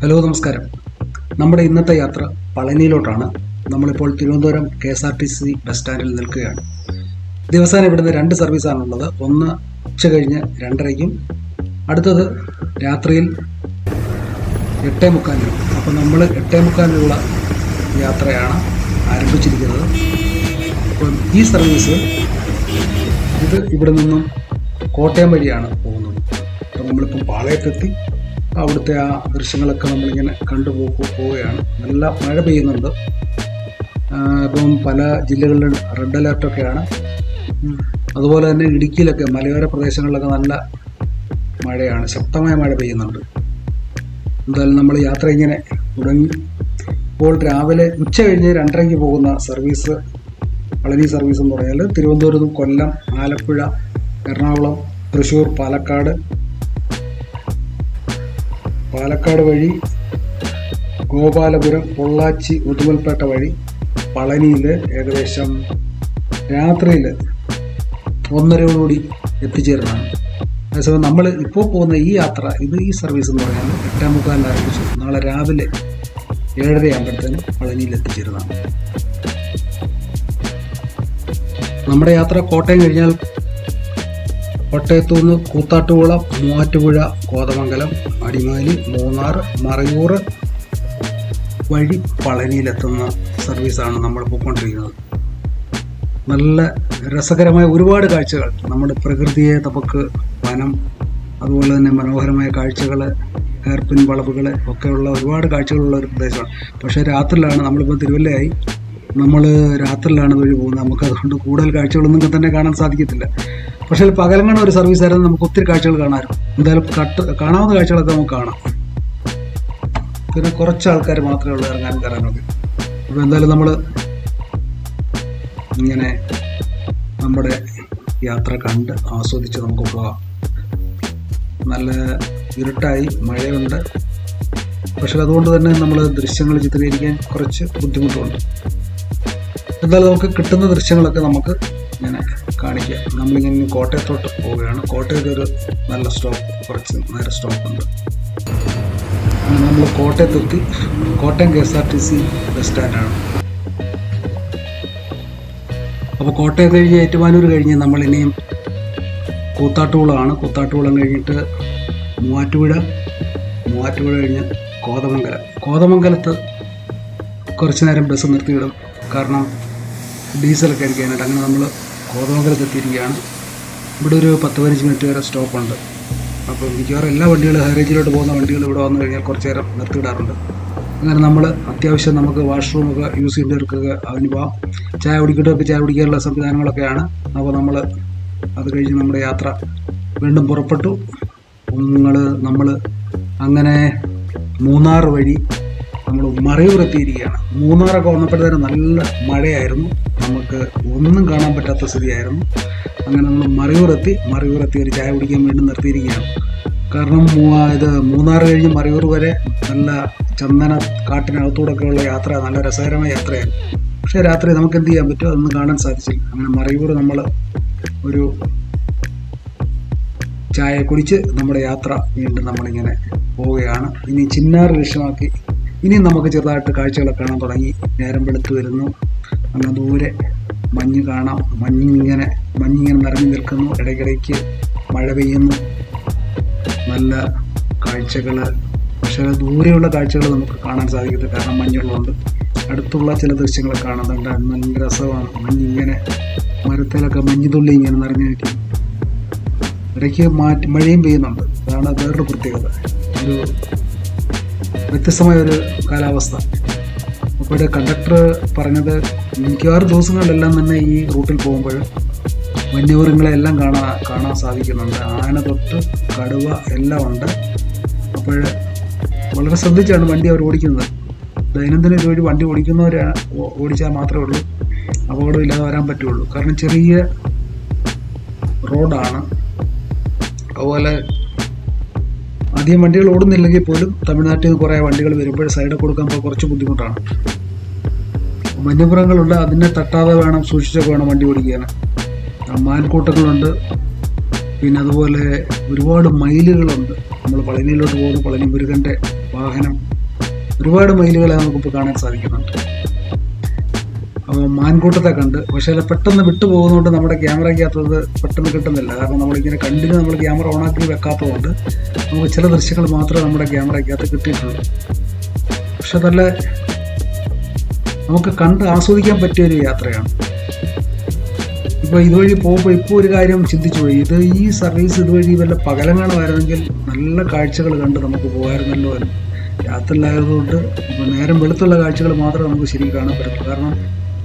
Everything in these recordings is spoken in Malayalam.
ഹലോ നമസ്കാരം. നമ്മുടെ ഇന്നത്തെ യാത്ര പളനിയിലോട്ടാണ്. നമ്മളിപ്പോൾ Thiruvananthapuram K S R T C bus സ്റ്റാൻഡിൽ നിൽക്കുകയാണ്. ദിവസേന ഇവിടുന്ന് രണ്ട് സർവീസാണ് ഉള്ളത് ഒന്ന് ഉച്ച കഴിഞ്ഞ് രണ്ടരയ്ക്കും അടുത്തത് രാത്രിയിൽ എട്ടേ മുക്കാലിനും. അപ്പോൾ നമ്മൾ എട്ടേ മുക്കാലിനുള്ള യാത്രയാണ് ആരംഭിച്ചിരിക്കുന്നത്. അപ്പം ഈ സർവീസ് ഇത് ഇവിടെ നിന്നും കോട്ടയം വഴിയാണ് പോകുന്നത്. അപ്പം നമ്മളിപ്പം പാളയത്തെത്തി അവിടുത്തെ ആ ദൃശ്യങ്ങളൊക്കെ നമ്മളിങ്ങനെ കണ്ടു പോ- പോവുകയാണ്. നല്ല മഴ പെയ്യുന്നുണ്ട്. ഇപ്പം പല ജില്ലകളിലും റെഡ് അലേർട്ടൊക്കെയാണ്. അതുപോലെ തന്നെ ഇടുക്കിയിലൊക്കെ മലയോര പ്രദേശങ്ങളിലൊക്കെ നല്ല മഴയാണ്. ശക്തമായ മഴ പെയ്യുന്നുണ്ട്. എന്തായാലും നമ്മൾ യാത്ര ഇങ്ങനെ തുടങ്ങി. ഇപ്പോൾ രാവിലെ ഉച്ച കഴിഞ്ഞ് രണ്ടരയ്ക്ക് പോകുന്ന സർവീസ് പളനി സർവീസ് എന്ന് പറഞ്ഞാൽ തിരുവനന്തപുരം കൊല്ലം ആലപ്പുഴ എറണാകുളം തൃശ്ശൂർ പാലക്കാട് പാലക്കാട് വഴി ഗോപാലപുരം പൊള്ളാച്ചി ഉദുമൽപേട്ട വഴി പളനിയിൽ ഏകദേശം രാത്രിയിൽ ഒന്നരയോടുകൂടി എത്തിച്ചേരുന്നതാണ്. അതേസമയം നമ്മൾ ഇപ്പോൾ പോകുന്ന ഈ യാത്ര ഇത് ഈ സർവീസ് എന്ന് പറഞ്ഞാൽ എട്ടാം മുക്കാലിൽ ആരംഭിച്ചു. നാളെ രാവിലെ ഏഴരയാകുമ്പോഴത്തേനും പളനിയിൽ എത്തിച്ചേരുന്നതാണ്. നമ്മുടെ യാത്ര കോട്ടയം കഴിഞ്ഞാൽ കോട്ടയത്തു നിന്ന് കൂത്താട്ടുകുളം മൂവാറ്റുപുഴ കോതമംഗലം അടിമാലി മൂന്നാർ മറയൂർ വഴി പളനിയിലെത്തുന്ന സർവീസാണ് നമ്മൾ പോയിക്കൊണ്ടിരിക്കുന്നത്. നല്ല രസകരമായ ഒരുപാട് കാഴ്ചകൾ. നമ്മുടെ പ്രകൃതിയെ നമുക്ക് വനം അതുപോലെ തന്നെ മനോഹരമായ കാഴ്ചകൾ ഹെയർപിൻ വളവുകൾ ഒക്കെയുള്ള ഒരുപാട് കാഴ്ചകളുള്ള ഒരു പ്രദേശമാണ്. പക്ഷേ രാത്രിയിലാണ് നമ്മളിപ്പോൾ തിരുവല്ലയായി. നമ്മൾ രാത്രിയിലാണ് വഴി പോകുന്നത്. നമുക്ക് അതുകൊണ്ട് കൂടുതൽ കാഴ്ചകളൊന്നും തന്നെ കാണാൻ സാധിക്കത്തില്ല. പക്ഷേ പകലങ്ങണ ഒരു സർവീസ് ആയിരുന്നു നമുക്ക് ഒത്തിരി കാഴ്ചകൾ കാണാമായിരുന്നു എന്തായാലും കട്ട് കാണാവുന്ന കാഴ്ചകളൊക്കെ നമുക്ക് കാണാം. പിന്നെ കുറച്ച് ആൾക്കാർ മാത്രമേ ഉള്ളൂ ഇറങ്ങാൻ കയറാനൊക്കെ. അപ്പോൾ എന്തായാലും നമ്മൾ ഇങ്ങനെ നമ്മുടെ യാത്ര കണ്ട് ആസ്വദിച്ച് നമുക്ക് പോകാം നല്ല ഇരുട്ടായി മഴയുണ്ട്. പക്ഷെ അതുകൊണ്ട് തന്നെ നമ്മൾ ദൃശ്യങ്ങൾ ചിത്രീകരിക്കാൻ കുറച്ച് ബുദ്ധിമുട്ടുണ്ട്. എന്തായാലും നമുക്ക് കിട്ടുന്ന ദൃശ്യങ്ങളൊക്കെ നമുക്ക് ഇങ്ങനെ കാണിക്കാം നമ്മളിങ്ങനെ കോട്ടയത്തോട്ട് പോവുകയാണ്. കോട്ടയത്ത് ഒരു നല്ല സ്റ്റോപ്പ് കുറച്ച് നേരെ സ്റ്റോപ്പ് ഉണ്ട് നമ്മൾ കോട്ടയത്തെത്തി. Kottayam K S R T C bus സ്റ്റാൻഡാണ്. അപ്പോൾ കോട്ടയം കഴിഞ്ഞ് ഏറ്റുമാനൂർ കഴിഞ്ഞ് നമ്മളിനിയും കൂത്താട്ടുകുളമാണ്. കൂത്താട്ടുകുളം കഴിഞ്ഞിട്ട് മൂവാറ്റുപുഴ. മൂവാറ്റുപുഴ കഴിഞ്ഞ് കോതമംഗലം. കോതമംഗലത്ത് കുറച്ച് നേരം ബസ് നിർത്തിയിടും. കാരണം ഡീസലൊക്കെ അടിക്കാനായിട്ട് അങ്ങനെ നമ്മൾ കോതമംഗലത്ത് എത്തിയിരിക്കുകയാണ്. ഇവിടെ ഒരു പത്ത് പതിനഞ്ച് മിനിറ്റ് വരെ സ്റ്റോപ്പുണ്ട് അപ്പോൾ മിക്കവാറും എല്ലാ വണ്ടികളും ഹൈറേഞ്ചിലോട്ട് പോകുന്ന വണ്ടികൾ ഇവിടെ വന്നു കഴിഞ്ഞാൽ കുറച്ച് നേരം നിർത്തിയിടാറുണ്ട് അങ്ങനെ നമ്മൾ അത്യാവശ്യം നമുക്ക് വാഷ്റൂമൊക്കെ യൂസ് ചെയ്യേണ്ടവർക്കൊക്കെ അതിന് പോകാം ചായ കുടിക്കേണ്ടവർക്ക് ചായ കുടിക്കാനുള്ള സംവിധാനങ്ങളൊക്കെയാണ്. അപ്പോൾ നമ്മൾ അത് കഴിഞ്ഞ് നമ്മുടെ യാത്ര വീണ്ടും പുറപ്പെട്ടു. നിങ്ങൾ നമ്മൾ അങ്ങനെ മൂന്നാർ വഴി നമ്മൾ മറയൂർ എത്തിയിരിക്കുകയാണ്. മൂന്നാറൊക്കെ വന്നപ്പോഴത്തേനും നല്ല മഴയായിരുന്നു. നമുക്ക് ഒന്നും കാണാൻ പറ്റാത്ത സ്ഥിതിയായിരുന്നു. അങ്ങനെ നമ്മൾ മറിയൂറെത്തി മറിയൂറെത്തി ഒരു ചായ കുടിക്കാൻ വേണ്ടി നിർത്തിയിരിക്കുകയാണ്. കാരണം ഇത് മൂന്നാർ കഴിഞ്ഞ് മറിയൂർ വരെ നല്ല ചന്ദന കാട്ടിനകത്തൂടൊക്കെയുള്ള യാത്ര നല്ല രസകരമായ യാത്രയായിരുന്നു പക്ഷേ രാത്രി നമുക്ക് എന്ത് ചെയ്യാൻ പറ്റുമോ അതൊന്നും കാണാൻ സാധിച്ചില്ല. അങ്ങനെ മറിയൂർ നമ്മൾ ഒരു ചായ കുടിച്ച് നമ്മുടെ യാത്ര വീണ്ടും നമ്മളിങ്ങനെ പോവുകയാണ്. ഇനി ചിന്നാർ ലക്ഷ്യമാക്കി ഇനി നമുക്ക് ചെറുതായിട്ട് കാഴ്ചകളൊക്കെ കാണാൻ തുടങ്ങി. നേരം വെളുത്തു വരുന്നു. അങ്ങനെ ദൂരെ മഞ്ഞ് കാണാം. മഞ്ഞിങ്ങനെ മഞ്ഞിങ്ങനെ നിറഞ്ഞു നിൽക്കുന്നു. ഇടയ്ക്കിടയ്ക്ക് മഴ പെയ്യുന്നു. നല്ല കാഴ്ചകൾ പക്ഷേ ദൂരെയുള്ള കാഴ്ചകൾ നമുക്ക് കാണാൻ സാധിക്കത്തില്ല. കാരണം മഞ്ഞുള്ളതുകൊണ്ട്. അടുത്തുള്ള ചില ദൃശ്യങ്ങൾ കാണുന്നുണ്ട് നല്ല രസമാണ്. മഞ്ഞിങ്ങനെ മരത്തിലൊക്കെ മഞ്ഞുതുള്ളി ഇങ്ങനെ നിറഞ്ഞു നിൽക്കും ഇടയ്ക്ക് മാറ്റി മഴയും പെയ്യുന്നുണ്ട്. അതാണ് വേറൊരു പ്രത്യേകത. ഒരു വ്യത്യസ്തമായ ഒരു കാലാവസ്ഥ. അപ്പോൾ കണ്ടക്ടർ പറഞ്ഞത് മിക്കവാറും ദിവസങ്ങളിലെല്ലാം തന്നെ ഈ റൂട്ടിൽ പോകുമ്പോൾ വന്യമൃഗങ്ങളെല്ലാം കാണാൻ കാണാൻ സാധിക്കുന്നുണ്ട്. ആന തൊട്ട് കടുവ എല്ലാം ഉണ്ട്. അപ്പോൾ വളരെ ശ്രദ്ധിച്ചാണ് വണ്ടി അവർ ഓടിക്കുന്നത്. ദൈനംദിന ഇതുവഴി വണ്ടി ഓടിക്കുന്നവരാണ് ഓടിച്ചാൽ മാത്രമേ ഉള്ളൂ. അപകടമില്ലാതെ വരാൻ പറ്റുള്ളൂ. കാരണം ചെറിയ റോഡാണ്. അതുപോലെ അധികം വണ്ടികൾ ഓടുന്നില്ലെങ്കിൽ പോലും തമിഴ്നാട്ടിൽ നിന്ന് കുറേ വണ്ടികൾ വരുമ്പോൾ സൈഡ് കൊടുക്കാൻ കുറച്ച് ബുദ്ധിമുട്ടാണ്. വന്യമൃഗങ്ങളുണ്ട് അതിനെ തട്ടാതെ വേണം സൂക്ഷിച്ചൊക്കെ വേണം വണ്ടി ഓടിക്കാൻ. മാൻകൂട്ടങ്ങളുണ്ട് പിന്നെ അതുപോലെ ഒരുപാട് മയിലുകളുണ്ട്. നമ്മൾ പളനിയിലോട്ട് പോകുന്ന പളനി മുരുകന്റെ വാഹനം. ഒരുപാട് മൈലുകളെ നമുക്കിപ്പോൾ കാണാൻ സാധിക്കുന്നുണ്ട്. അപ്പോൾ മാൻകൂട്ടത്തെ കണ്ട് പക്ഷേ അത് പെട്ടെന്ന് വിട്ടുപോകുന്നതുകൊണ്ട് നമ്മുടെ ക്യാമറയ്ക്കകത്തത് പെട്ടെന്ന് കിട്ടുന്നില്ല. കാരണം നമ്മളിങ്ങനെ കണ്ടിന് നമ്മൾ ക്യാമറ ഓണാക്കി വെക്കാത്തതുകൊണ്ട് നമുക്ക് ചില ദൃശ്യങ്ങൾ മാത്രമേ നമ്മുടെ ക്യാമറയ്ക്കകത്ത് കിട്ടിയിട്ടുള്ളൂ. പക്ഷെ നല്ല നമുക്ക് കണ്ട് ആസ്വദിക്കാൻ പറ്റിയ ഒരു യാത്രയാണ്. ഇപ്പോൾ ഇതുവഴി പോകുമ്പോൾ ഇപ്പോൾ ഒരു കാര്യം ചിന്തിച്ചു പോയി. ഇത് ഈ സർവീസ് ഇതുവഴി വല്ല പകലങ്ങാണമായിരുന്നെങ്കിൽ നല്ല കാഴ്ചകൾ കണ്ട് നമുക്ക് പോകാമായിരുന്നല്ലോ എന്ന്. രാത്രിയിലായതുകൊണ്ട് ഇപ്പോൾ നേരം വെളുത്തുള്ള കാഴ്ചകൾ മാത്രമേ നമുക്ക് ശരിക്കും കാണാൻ പറ്റുള്ളൂ കാരണം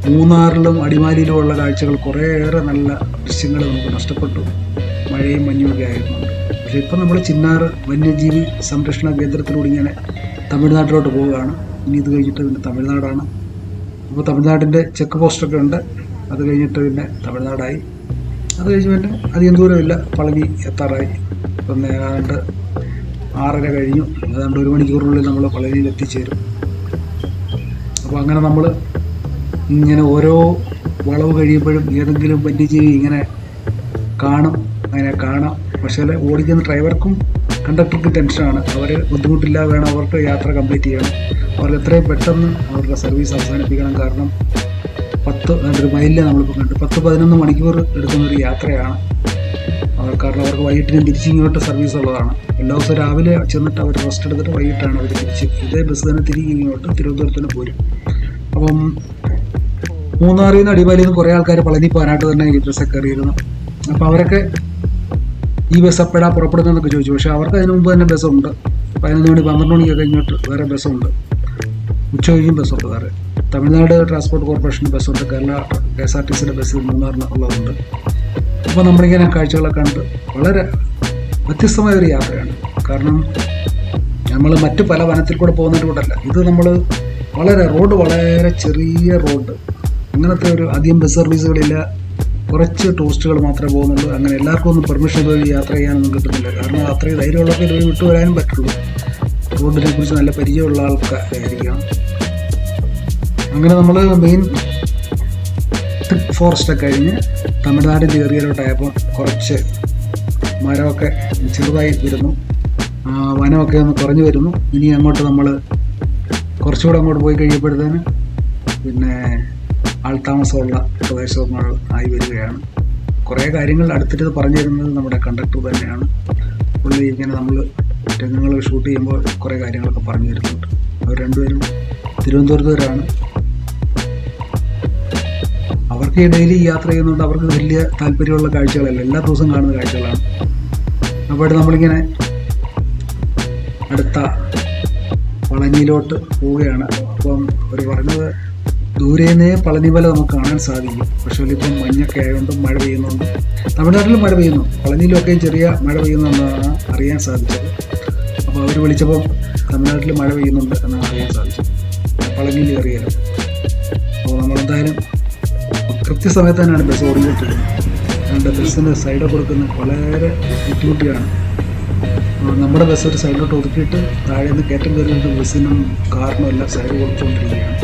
മൂന്നാറിലും അടിമാലിയിലും ഉള്ള കാഴ്ചകൾ കുറേയേറെ നല്ല ദൃശ്യങ്ങൾ നമുക്ക് നഷ്ടപ്പെട്ടു. മഴയും മഞ്ഞുമൊക്കെ ആയിരുന്നു. പക്ഷേ ഇപ്പം നമ്മൾ ചിന്നാർ വന്യജീവി സംരക്ഷണ കേന്ദ്രത്തിലൂടെ ഇങ്ങനെ തമിഴ്നാട്ടിലോട്ട് പോവുകയാണ്. ഇനി ഇത് കഴിഞ്ഞിട്ട് പിന്നെ തമിഴ്നാടാണ്. അപ്പോൾ തമിഴ്നാടിന്റെ ചെക്ക് പോസ്റ്റൊക്കെ ഉണ്ട്. അത് കഴിഞ്ഞിട്ട് പിന്നെ തമിഴ്നാടായി. അത് കഴിഞ്ഞ് പിന്നെ അധികം ദൂരമില്ല. പളനി എത്താറായി. ഇപ്പം ഏതാണ്ട് ആറര കഴിഞ്ഞു. ഏതാണ്ട് ഒരു മണിക്കൂറിനുള്ളിൽ നമ്മൾ പളനിയിൽ എത്തിച്ചേരും. അപ്പോൾ അങ്ങനെ നമ്മൾ ഇങ്ങനെ ഓരോ വളവ് കഴിയുമ്പോഴും ഏതെങ്കിലും വന്യജീവി ഇങ്ങനെ കാണും. അങ്ങനെ കാണാം. പക്ഷേ ഓടിക്കുന്ന ഡ്രൈവർക്കും കണ്ടക്ടർക്കും ടെൻഷനാണ്. അവർ ബുദ്ധിമുട്ടില്ലാതെ വേണം അവർക്ക് യാത്ര കംപ്ലീറ്റ് ചെയ്യണം അവർക്ക് എത്രയും പെട്ടെന്ന് അവരുടെ സർവീസ് അവസാനിപ്പിക്കണം. കാരണം പത്ത് ഒരു മൈലിൽ നമ്മളിപ്പോൾ കണ്ടു പത്ത് പതിനൊന്ന് മണിക്കൂർ എടുക്കുന്ന ഒരു യാത്രയാണ്. അവർ കാരണം അവർക്ക് വൈകിട്ടിനും തിരിച്ചിങ്ങോട്ട് സർവീസ് ഉള്ളതാണ്. എല്ലാ ദിവസവും രാവിലെ ചെന്നിട്ട് അവർ റെസ്റ്റ് എടുത്തിട്ട് വൈകിട്ടാണ് അവർ തിരിച്ച്. ഇതേ ബസ് തന്നെ തിരികെ ഇങ്ങോട്ട് തിരുവനന്തപുരത്തിന് പോരും. അപ്പം മൂന്നാറിൽ നിന്ന് അടിമാലിയിൽ നിന്ന് കുറേ ആൾക്കാർ പളനി പോകാനായിട്ട് തന്നെ ഈ ബസ്സൊക്കെ കയറിയിരുന്നു അപ്പോൾ അവരൊക്കെ ഈ ബസ് എപ്പോഴാ പുറപ്പെടുന്നതെന്നൊക്കെ ചോദിച്ചു. പക്ഷേ അവർക്ക് അതിന് മുമ്പ് തന്നെ ബസ്സുണ്ട് പതിനൊന്ന് മണി പന്ത്രണ്ട് മണിയൊക്കെ ഇങ്ങോട്ട് വേറെ ബസ്സുണ്ട് ഉച്ച ബസ് ബസ്സുണ്ട് വേറെ തമിഴ്നാട് ട്രാൻസ്പോർട്ട് കോർപ്പറേഷൻ ബസ്സുണ്ട് Kerala K S R T സിയുടെ ബസ്സിൽ മൂന്നാറിന് ഉള്ളതുണ്ട്. അപ്പോൾ നമ്മളിങ്ങനെ കാഴ്ചകളൊക്കെ കണ്ട് വളരെ വ്യത്യസ്തമായ ഒരു യാത്രയാണ്. കാരണം നമ്മൾ മറ്റു പല വനത്തിൽ കൂടെ പോകുന്നതിന്റെ കൂട്ടല്ല ഇത് നമ്മൾ വളരെ റോഡ് വളരെ ചെറിയ റോഡ്. അങ്ങനത്തെ ഒരു അധികം ബസ് സർവീസുകളില്ല. കുറച്ച് ടൂറിസ്റ്റുകൾ മാത്രമേ പോകുന്നുള്ളൂ. അങ്ങനെ എല്ലാവർക്കും ഒന്നും പെർമിഷൻ ഇതുവഴി യാത്ര ചെയ്യാനൊന്നും കിട്ടുന്നില്ല. കാരണം അത്രയും ധൈര്യമുള്ളവർക്ക് ഇതുവഴി വിട്ടു വരാനും പറ്റുള്ളൂ. റോഡിനെ കുറിച്ച് നല്ല പരിചയമുള്ള ആൾക്കാരായിരിക്കണം അങ്ങനെ നമ്മൾ മെയിൻ തിക് ഫോറസ്റ്റ് കഴിഞ്ഞ് തമിഴ്നാടിന്റെ ഏരിയയിലോട്ടായപ്പോൾ കുറച്ച് മരമൊക്കെ ചെറുതായി വരുന്നു. വനമൊക്കെ ഒന്ന് കുറഞ്ഞു വരുന്നു. ഇനി അങ്ങോട്ട് നമ്മൾ കുറച്ചുകൂടെ അങ്ങോട്ട് പോയി കഴിയുമ്പോഴത്തേന് പിന്നെ ആൾതാമസമുള്ള പ്രദേശങ്ങൾ ആയി വരികയാണ്. കുറേ കാര്യങ്ങൾ അടുത്തിട്ട് പറഞ്ഞു തരുന്നത് നമ്മുടെ കണ്ടക്ടർ തന്നെയാണ്. പുള്ളി ഇങ്ങനെ നമ്മൾ രംഗങ്ങൾ ഷൂട്ട് ചെയ്യുമ്പോൾ കുറേ കാര്യങ്ങളൊക്കെ പറഞ്ഞു തരുന്നുണ്ട് അവർ രണ്ടുപേരും തിരുവനന്തപുരത്തുകാരാണ്. അവർക്ക് ഡെയിലി യാത്ര ചെയ്യുന്നതുകൊണ്ട് അവർക്ക് വലിയ താല്പര്യമുള്ള കാഴ്ചകളല്ല. എല്ലാ ദിവസവും കാണുന്ന കാഴ്ചകളാണ്. അപ്പോൾ നമ്മളിങ്ങനെ അടുത്ത പളനിയിലോട്ട് പോവുകയാണ്. അപ്പം അവർ പറഞ്ഞത് ദൂരേന്നേ പളനി മല നമുക്ക് കാണാൻ സാധിക്കും. പക്ഷേ ഇപ്പം മഞ്ഞൊക്കെ ആയതുകൊണ്ട് മഴ പെയ്യുന്നുണ്ട്. തമിഴ്നാട്ടിലും മഴ പെയ്യുന്നു. പളനിയിലൊക്കെ ചെറിയ മഴ പെയ്യുന്നുണ്ടെന്നാണ് അറിയാൻ സാധിച്ചത്. അപ്പോൾ അവർ വിളിച്ചപ്പോൾ തമിഴ്നാട്ടിൽ മഴ പെയ്യുന്നുണ്ട് എന്നാണ് അറിയാൻ സാധിച്ചത്. പളനിയിൽ കയറിയാലും. അപ്പോൾ നമ്മളെന്തായാലും കൃത്യസമയത്ത് തന്നെയാണ് ബസ് ഓടിക്കൊണ്ടിരുന്നത് അതുകൊണ്ട് ബസ്സിന് സൈഡ് കൊടുക്കുന്ന വളരെ ബുദ്ധിമുട്ടിയാണ്. നമ്മുടെ ബസ് ഒരു സൈഡിലോട്ട് ഒതുക്കിയിട്ട് താഴെ നിന്ന് കയറ്റം കയറിയിട്ട് ബസ്സിനും കാറിനും എല്ലാം സൈഡ് കൊടുത്തുകൊണ്ടിരിക്കുകയാണ്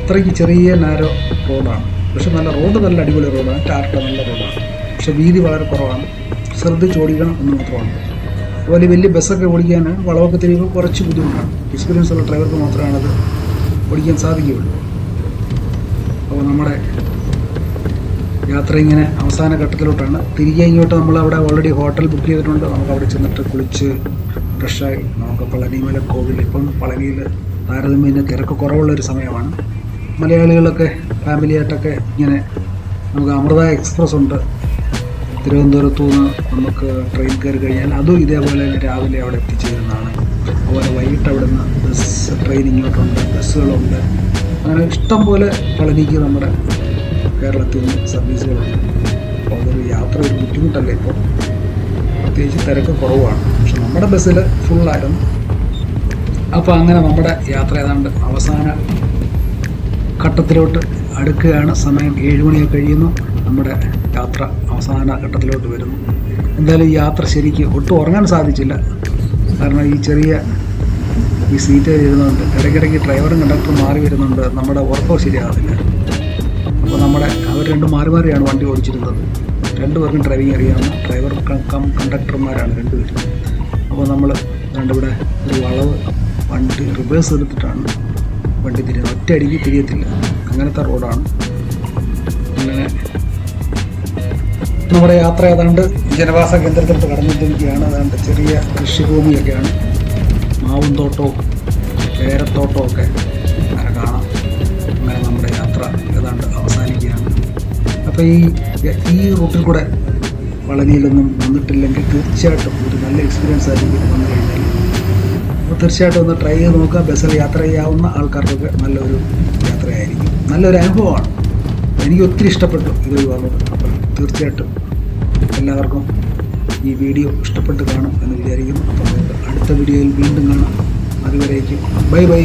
അത്രയ്ക്ക് ചെറിയ നാരോ റോഡാണ് പക്ഷെ നല്ല റോഡ് നല്ല അടിപൊളി റോഡാണ് ടാർട്ട നല്ല റോഡാണ് പക്ഷെ വീതി വളരെ കുറവാണ്. ശ്രദ്ധിച്ച് ഓടിക്കണം എന്ന് മാത്രമാണ്. അതുപോലെ വലിയ ബസ്സൊക്കെ ഓടിക്കാൻ വളവൊക്കെ തിരിയുമ്പോൾ കുറച്ച് ബുദ്ധിമുട്ടാണ്. എക്സ്പീരിയൻസ് ഉള്ള ഡ്രൈവർക്ക് മാത്രമാണത് ഓടിക്കാൻ സാധിക്കുകയുള്ളൂ. അപ്പോൾ നമ്മുടെ യാത്ര ഇങ്ങനെ അവസാന ഘട്ടത്തിലോട്ടാണ്. തിരികെ ഇങ്ങോട്ട് നമ്മൾ അവിടെ ഓൾറെഡി ഹോട്ടൽ ബുക്ക് ചെയ്തിട്ടുണ്ട്. നമുക്ക് അവിടെ ചെന്നിട്ട് കുളിച്ച് ഫ്രഷായി നമുക്ക് പളനിമല കോവിൽ ഇപ്പം പളനിയിൽ താരതമ്യേന തിരക്ക് കുറവുള്ള ഒരു സമയമാണ്. മലയാളികളൊക്കെ ഫാമിലിയായിട്ടൊക്കെ ഇങ്ങനെ നമുക്ക് അമൃത എക്സ്പ്രസ് ഉണ്ട്. തിരുവനന്തപുരത്തു നിന്ന് നമുക്ക് ട്രെയിൻ കയറി കഴിഞ്ഞാൽ അതും ഇതേപോലെ തന്നെ രാവിലെ അവിടെ എത്തിച്ചേരുന്നതാണ്. അതുപോലെ വൈകിട്ട് അവിടെ നിന്ന് ബസ് ട്രെയിൻ ഇങ്ങോട്ടുണ്ട് ബസ്സുകളുണ്ട് അങ്ങനെ ഇഷ്ടംപോലെ പളനിക്ക് നമ്മുടെ കേരളത്തിൽ നിന്ന് സർവീസുകളുണ്ട് അപ്പോൾ അതൊരു യാത്ര ഒരു ബുദ്ധിമുട്ടല്ലേ ഇപ്പോൾ പ്രത്യേകിച്ച് തിരക്ക് കുറവാണ്. പക്ഷെ നമ്മുടെ ബസ്സിൽ ഫുള്ളായിരുന്നു അപ്പോൾ അങ്ങനെ നമ്മുടെ യാത്ര ഏതാണ്ട് അവസാന ഘട്ടത്തിലോട്ട് അടുക്കുകയാണ്. സമയം ഏഴ് മണിയൊക്കെ കഴിയുന്നു. നമ്മുടെ യാത്ര അവസാന ഘട്ടത്തിലോട്ട് വരുന്നു. എന്തായാലും ഈ യാത്ര ശരിക്ക് ഒട്ടും ഉറങ്ങാൻ സാധിച്ചില്ല. കാരണം ഈ ചെറിയ ഈ സീറ്റ് ഇരുന്നുകൊണ്ട് ഇടയ്ക്കിടയ്ക്ക് ഡ്രൈവറും കണ്ടക്ടറും മാറി വരുന്നുണ്ട്. നമ്മുടെ ഉറക്കം ശരിയാകുന്നില്ല അപ്പോൾ നമ്മുടെ അവർ രണ്ടും മാറി മാറിയാണ് വണ്ടി ഓടിച്ചിരുന്നത്. രണ്ടുപേർക്കും ഡ്രൈവിംഗ് അറിയാവുന്ന ഡ്രൈവർ കം കണ്ടക്ടർമാരാണ് രണ്ടുപേരും. അപ്പോൾ നമ്മൾ ഇവിടെ ഒരു വളവ് വണ്ടി റിവേഴ്സ് എടുത്തിട്ടാണ് വണ്ടി തിരിയുന്നത്. ഒറ്റയടിക്ക് തിരിയത്തില്ല. അങ്ങനത്തെ റോഡാണ് അങ്ങനെ നമ്മുടെ യാത്ര ഏതാണ്ട് ജനവാസ കേന്ദ്രത്തിലോട്ട് കടന്നിട്ടിരിക്കുകയാണ്. ഏതാണ്ട് ചെറിയ കൃഷിഭൂമിയൊക്കെയാണ്. മാവും തോട്ടവും പേരത്തോട്ടവും ഒക്കെ അങ്ങനെ കാണാം. അങ്ങനെ നമ്മുടെ യാത്ര അപ്പോൾ ഈ ഈ റൂട്ടിൽ കൂടെ പളനിയിലൊന്നും വന്നിട്ടില്ലെങ്കിൽ തീർച്ചയായിട്ടും ഒരു നല്ല എക്സ്പീരിയൻസ് ആയിരിക്കും വന്നു കഴിഞ്ഞാൽ അപ്പോൾ തീർച്ചയായിട്ടും ഒന്ന് ട്രൈ ചെയ്ത് നോക്കുക. ബസ്സിൽ യാത്ര ചെയ്യാവുന്ന ആൾക്കാർക്കൊക്കെ നല്ലൊരു യാത്രയായിരിക്കും. നല്ലൊരു അനുഭവമാണ്. എനിക്ക് ഒത്തിരി ഇഷ്ടപ്പെട്ടു ഇത് വന്നത് അപ്പോൾ തീർച്ചയായിട്ടും എല്ലാവർക്കും ഈ വീഡിയോ ഇഷ്ടപ്പെട്ട് കാണും എന്ന് വിചാരിക്കുന്നു. അപ്പോൾ അടുത്ത വീഡിയോയിൽ വീണ്ടും കാണാം. അതുവരേക്കും ബൈ ബൈ.